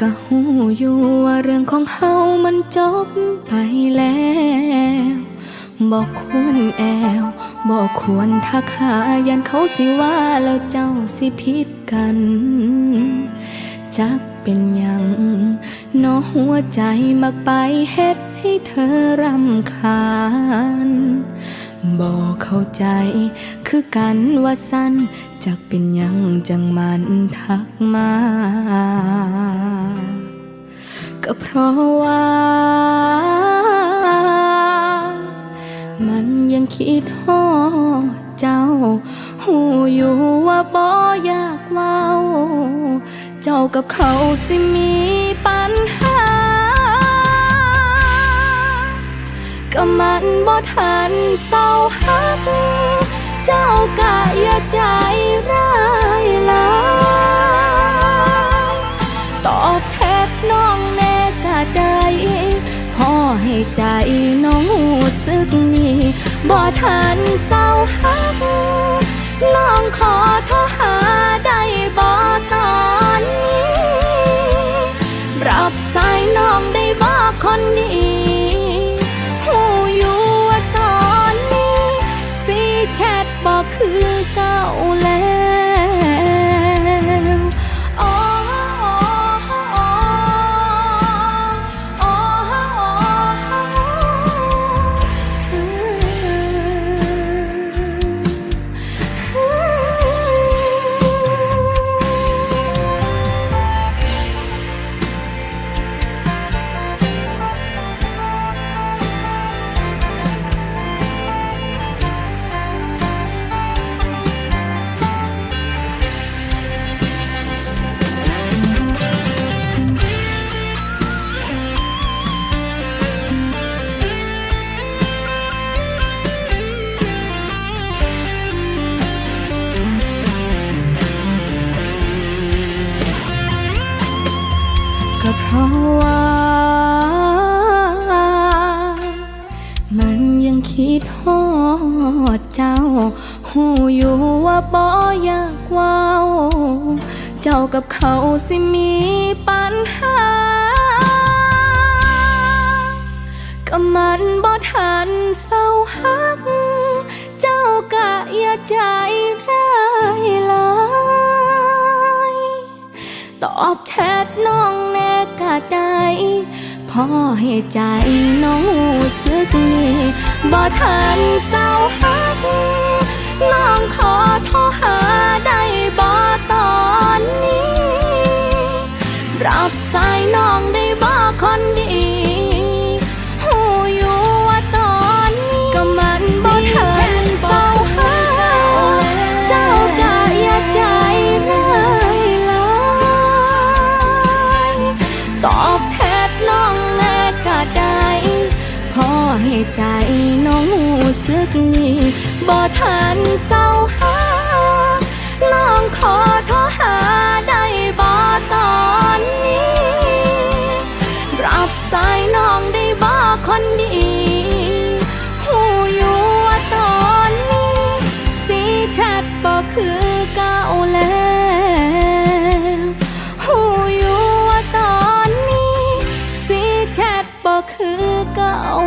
ก็หูอยู่ว่าเรื่องของเฮามันจบไปแล้วบอกควรแอวบอกควรทักหายันเขาสิว่าแล้วเจ้าสิผิดกัน จักเป็นยังเนอหัวใจมักไปเฮ็ดให้เธอรำคาญ บอกเข้าใจ คือกันว่าสั้นจักเป็นยังจังมันทักมา ก็เพราะว่า มันยังคิดฮอดเจ้า หูอยู่ว่าบ่อยากเว้า เจ้ากับเขาสิมีปัญหา ก็มันบ่ทันเศร้าหัก เจ้ากะอย่าใจร้ายลาตอบแชทน้องแน่กะได้พอให้ใจน้องรู้สึกนี่บ่ทันเศร้าหัก น้องขอโทรหา แชทบอกคือเก่าแล้ว ราะว่า มันยังคิดฮอดเจ้า หูอยู่ว่าบ่อยากว้าเจ้ากับเขาสิมีปัญหา ก็มันบ่ทันเศร้าหัก เจ้ากะอย่าใจร้ายลายตอบแทน น่กะได้พอให้ใจน้องสึกนี่บ่ทันเศร้าหักน้องขอโทรหาได้บ่ตอนนี้ รับสา ตอบแชทน้องแน่กะไดพอให้ใจน้องรู้สึกนี่บ่ทันเศร้าหักน้องขอโทรหาได้บ่ตอนนี้ รับสายน้องได้บ่คนดีหูอยู่ว่าตอนนี้ สีแชทบ่คือ เก่